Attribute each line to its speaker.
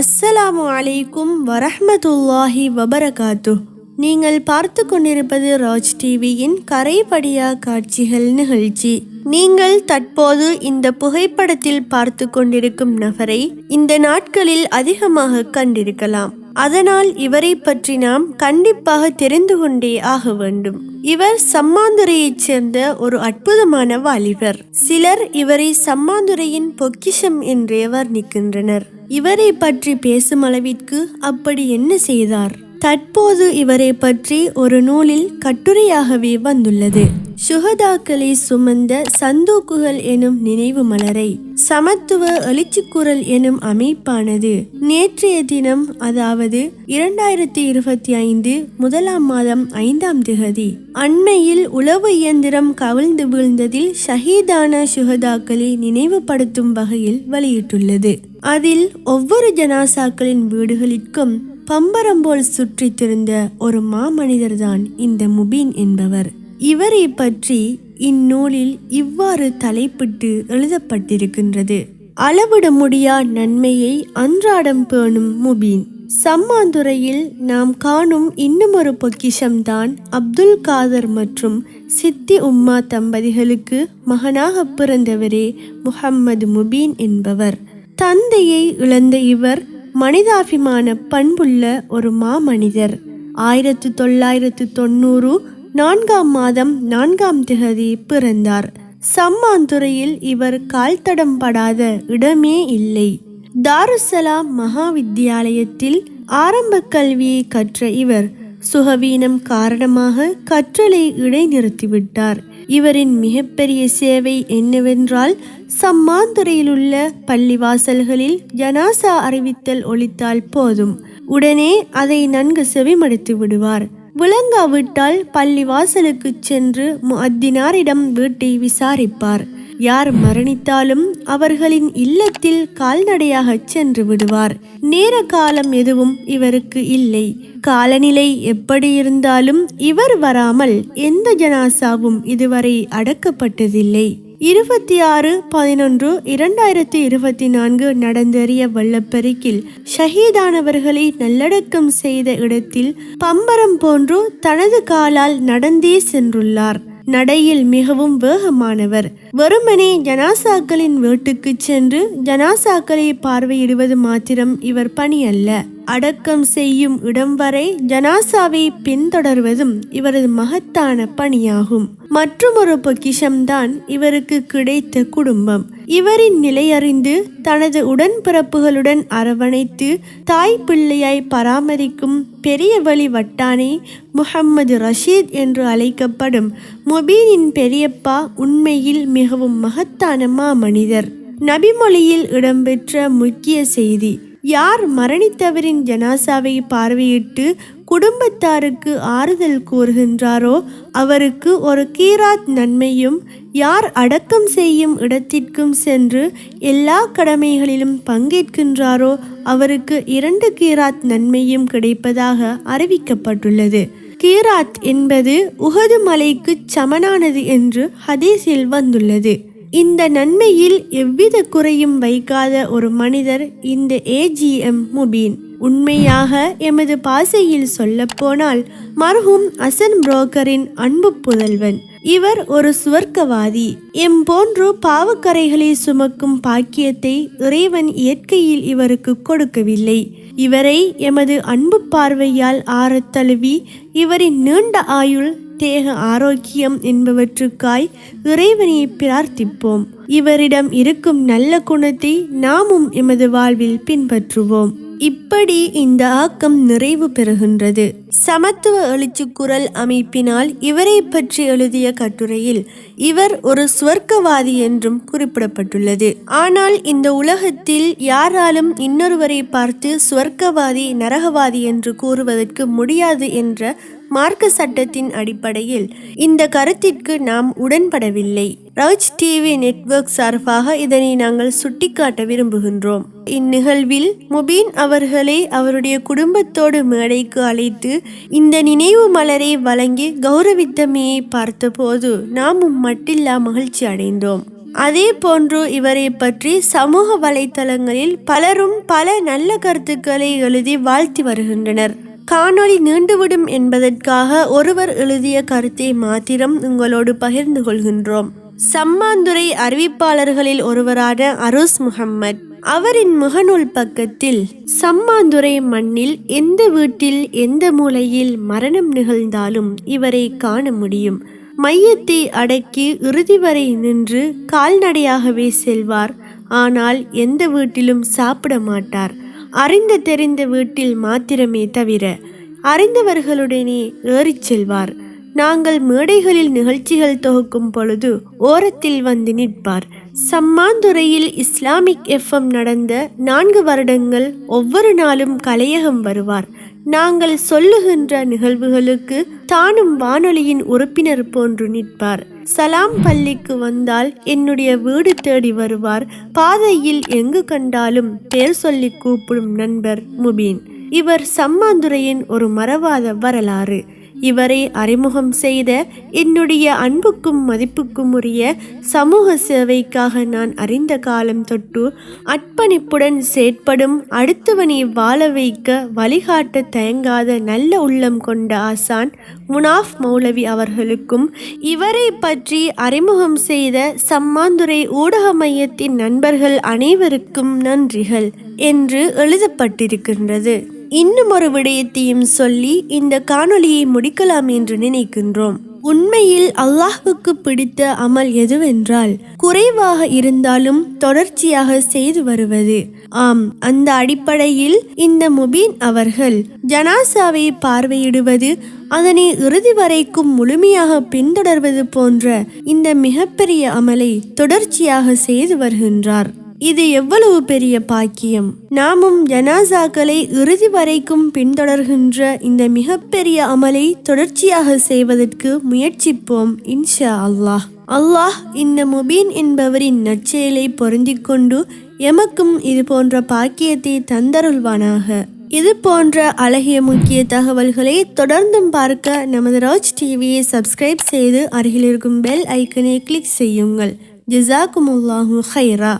Speaker 1: அஸ்ஸலாமு அலைக்கும் வரஹ்மத்துல்லாஹி வபரகாத்து. நீங்கள் பார்த்து கொண்டிருப்பது ராஜ் டிவியின் கரைபடியா காட்சிகள் நிகழ்ச்சி. நீங்கள் தற்போது இந்த புகைப்படத்தில் பார்த்து கொண்டிருக்கும் நபரை இந்த நாட்களில் அதிகமாக கண்டிருக்கலாம். அதனால் இவரை பற்றி நாம் கண்டிப்பாக தெரிந்து கொண்டே ஆக வேண்டும். இவர் சம்மாந்துறையைச் சேர்ந்த ஒரு அற்புதமான வாலிபர். சிலர் இவரை சம்மாந்துரையின் பொக்கிஷம் என்றே வர்ணிக்கின்றனர். இவரை பற்றி பேசும் அளவிற்கு அப்படி என்ன செய்தார்? தற்போது இவரை பற்றி ஒரு நூலில் கட்டுரையாகவே வந்துள்ளது. சுகதாக்களை சுமந்த சந்தூக்குகள் எனும் நினைவு மலரை சமத்துவ எழுச்சிக்குரல் எனும் அமைப்பானது நேற்றைய தினம் அதாவது இரண்டாயிரத்தி இருபத்தி ஐந்து முதலாம் மாதம் ஐந்தாம் திகதி அண்மையில் உளவு இயந்திரம் கவிழ்ந்து வீழ்ந்ததில் ஷஹீதான சுகதாக்களை நினைவுபடுத்தும் வகையில் வெளியிட்டுள்ளது. அதில் ஒவ்வொரு ஜனாசாக்களின் வீடுகளிற்கும் பம்பரம் போல் சுற்றித் திரிந்த ஒரு மாமனிதர்தான் இந்த முபீன் என்பவர். இவரை பற்றி இந்நூலில் இவ்வாறு தலைப்பிட்டு எழுதப்பட்டிருக்கின்றது. அளவிட முடியா நன்மையை அன்றாடம் பேணும் முபீன். சம்மாந்துறையில் நாம் காணும் இன்னுமொரு பொக்கிஷம்தான் அப்துல் காதர் மற்றும் சித்தி உம்மா தம்பதிகளுக்கு மகனாக பிறந்தவரே முகம்மது முபீன் என்பவர். தந்தையை இழந்த இவர் மனிதாபிமான பண்புள்ள ஒரு மாமனிதர். ஆயிரத்து தொள்ளாயிரத்து தொண்ணூறு நான்காம் மாதம் நான்காம் திகதி பிறந்தார். சம்மாந்துறையில் இவர் கால்தடம் படாத இடமே இல்லை. தாருசலாம் மகாவித்தியாலயத்தில் ஆரம்ப கல்வியை கற்ற இவர் சுகவீனம் காரணமாக கற்றலை இடைநிறுத்திவிட்டார். இவரின் மிகப்பெரிய சேவை என்னவென்றால் சம்மாந்துறையிலுள்ள பள்ளிவாசல்களில் ஜனாசா அறிவித்தல் ஒழித்தால் போதும். உடனே அதை நன்கு செவிமடுத்து விடுவார். விளங்காவிட்டால் பள்ளிவாசலுக்குச் சென்று முஅத்தினாரிடம் வீட்டை விசாரிப்பார். யார் மரணித்தாலும் அவர்களின் இல்லத்தில் கால்நடையாக சென்று விடுவார். நேர காலம் எதுவும் இவருக்கு இல்லை. காலநிலை எப்படி இருந்தாலும் இவர் வராமல் எந்த ஜனாசாவும் இதுவரை அடக்கப்பட்டதில்லை. இருபத்தி ஆறு பதினொன்று இரண்டாயிரத்தி இருபத்தி நான்கு நடந்தேறிய வெள்ளப்பெருக்கில் ஷஹீதானவர்களை நல்லடக்கம் செய்த இடத்தில் பம்பரம் போன்று தனது காலால் நடந்தே சென்றுள்ளார். நடையில் மிகவும் வேகமானவர். வெறுமனே ஜனாசாக்களின் வீட்டுக்கு சென்று ஜனாசாக்களை பார்வையிடுவது மாத்திரம் இவர் பணி அல்ல. அடக்கம் செய்யும் இடம் வரை ஜனாசாவை பின்தொடர்வதும் இவரது மகத்தான பணியாகும். மற்றுமொரு பொக்கிஷம்தான் இவருக்கு கிடைத்த குடும்பம். இவரின் நிலையறிந்து தனது உடன்பிறப்புகளுடன் அரவணைத்து தாய் பிள்ளையாய் பராமரிக்கும் பெரிய வழி வட்டானே முகம்மது ரஷீத் என்று அழைக்கப்படும் முபீனின் பெரியப்பா உண்மையில் மிகவும் மகத்தான மாமனிதர். நபிமொழியில் இடம்பெற்ற முக்கிய செய்தி. யார் மரணித்தவரின் ஜனாசாவை பார்வையிட்டு குடும்பத்தாருக்கு ஆறுதல் கூறுகின்றாரோ அவருக்கு ஒரு கீராத் நன்மையும் யார் அடக்கம் செய்யும் இடத்திற்கும் சென்று எல்லா கடமைகளிலும் பங்கேற்கின்றாரோ அவருக்கு இரண்டு கீராத் நன்மையும் கிடைப்பதாக அறிவிக்கப்பட்டுள்ளது. கீராத் என்பது உகது மலைக்கு சமனானது என்று ஹதீஸில் வந்துள்ளது. இந்த நன்மையில் எவ்வித குறையும் வைக்காத ஒரு மனிதர் இந்த ஏஜிஎம் முபீன். உண்மையாக எமது பாசையில் சொல்லப்போனால் மர்ஹூம் அசன் புரோக்கரின் அன்பு புதல்வன். இவர் ஒரு சுவர்க்கவாதி. எம் போன்று பாவக்கரைகளை சுமக்கும் பாக்கியத்தை இறைவன் இயற்கையில் இவருக்கு கொடுக்கவில்லை. இவரை எமது அன்பு பார்வையால் ஆற தழுவி இவரின் நீண்ட ஆயுள் தேக ஆரோக்கியம் என்பவற்றுக்காய் இறைவனை பிரார்த்திப்போம். இவரிடம் இருக்கும் நல்ல குணத்தை நாமும் எமது வாழ்வில் பின்பற்றுவோம். இப்படி இந்த ஆக்கம் நிறைவு பெறுகின்றது. சமத்துவ எழுச்சி குரல் அமைப்பினால் இவரை பற்றி எழுதிய கட்டுரையில் இவர் ஒரு சுவர்க்கவாதி என்றும் குறிப்பிடப்பட்டுள்ளது. ஆனால் இந்த உலகத்தில் யாராலும் இன்னொருவரை பார்த்து சுவர்க்கவாதி நரகவாதி என்று கூறுவதற்கு முடியாது என்ற மார்க்க சட்டத்தின் அடிப்படையில் இந்த கருத்திற்கு நாம் உடன்படவில்லை. ராஜ் டிவி நெட்வொர்க் சார்பாக இதனை நாங்கள் சுட்டிக்காட்ட விரும்புகின்றோம். இந்நிகழ்வில் முபீன் அவர்களை அவருடைய குடும்பத்தோடு மேடைக்கு அழைத்து இந்த நினைவு மலரை வழங்கி கௌரவித்தமையை பார்த்தபோது நாமும் மட்டில்லா மகிழ்ச்சி அடைந்தோம். அதே போன்று இவரை பற்றி சமூக வலைத்தளங்களில் பலரும் பல நல்ல கருத்துக்களை எழுதி வாழ்த்தி வருகின்றனர். காணொளி நீண்டுவிடும் என்பதற்காக ஒருவர் எழுதிய கருத்தை மாத்திரம் உங்களோடு பகிர்ந்து கொள்கின்றோம். சம்மாந்துறை அறிவிப்பாளர்களில் ஒருவரான அருஸ் முகம்மத். அவரின் முகநூல் பக்கத்தில் சம்மாந்துறை மண்ணில் எந்த வீட்டில் எந்த மூலையில் மரணம் நிகழ்ந்தாலும் இவரை காண முடியும். மையத்தை அடக்கி இறுதி வரை நின்று கால்நடையாகவே செல்வார். ஆனால் எந்த வீட்டிலும் சாப்பிட மாட்டார். அறிந்த தெரிந்த வீட்டில் மாத்திரமே தவிர அறிந்தவர்களுடனே ஏறிச் செல்வார். நாங்கள் மேடைகளில் நிகழ்ச்சிகள் தொகுக்கும் பொழுது ஓரத்தில் வந்து நிற்பார். சம்மாந்துறையில் இஸ்லாமிக் எஃப்எம் நடந்த நான்கு வருடங்கள் ஒவ்வொரு நாளும் கலையகம் வருவார். நாங்கள் சொல்லுகின்ற நிகழ்வுகளுக்கு தானும் வானொலியின் உறுப்பினர் போன்று நிற்பார். சலாம் பள்ளிக்கு வந்தால் என்னுடைய வீடு தேடி வருவார். பாதையில் எங்கு கண்டாலும் பேர் சொல்லி கூப்பிடும் நண்பர் முபீன். இவர் சம்மாந்துறையின் ஒரு மறவாத வரலாறு. இவரை அறிமுகம் செய்த என்னுடைய அன்புக்கும் மதிப்புக்கும் உரிய சமூக சேவைக்காக நான் அறிந்த காலம் தொட்டு அர்ப்பணிப்புடன் செயற்படும் அடுத்தவனை வாழ வைக்க வழிகாட்ட தயங்காத நல்ல உள்ளம் கொண்ட ஆசான் முனாஃப் மௌலவி அவர்களுக்கும் இவரை பற்றி அறிமுகம் செய்த சம்மாந்துறை ஊடக மையத்தின் நண்பர்கள் அனைவருக்கும் நன்றிகள் என்று எழுதப்பட்டிருக்கின்றது. இன்னும் ஒரு விடயத்தையும் சொல்லி இந்த காணொளியை முடிக்கலாம் என்று நினைக்கின்றோம். உண்மையில் அல்லாஹுக்கு பிடித்த அமல் எதுவென்றால் குறைவாக இருந்தாலும் தொடர்ச்சியாக செய்து வருவது. ஆம் அந்த அடிப்படையில் இந்த முபீன் அவர்கள் ஜனாசாவை பார்வையிடுவது அதனை இறுதி வரைக்கும் முழுமையாக பின்தொடர்வது போன்ற இந்த மிகப்பெரிய அமலை தொடர்ச்சியாக செய்து வருகின்றார். இது எவ்வளவு பெரிய பாக்கியம்? நாமும் ஜனாசாக்களை இறுதி வரைக்கும் பின்தொடர்கின்ற இந்த மிகப்பெரிய அமலை தொடர்ச்சியாக செய்வதற்கு முயற்சிப்போம் இன்ஷா அல்லாஹ். அல்லாஹ் இந்த முபீன் என்பவரின் நற்செயலை பொருந்திக் கொண்டு எமக்கும் இது போன்ற பாக்கியத்தை தந்தருள்வானாக. இது போன்ற அழகிய முக்கிய தகவல்களை தொடர்ந்தும் பார்க்க நமது ராஜ் டிவியை சப்ஸ்கிரைப் செய்து அருகில் இருக்கும் பெல் ஐக்கனை கிளிக் செய்யுங்கள். ஜிசாக்குமுல்லாஹு ஹைரா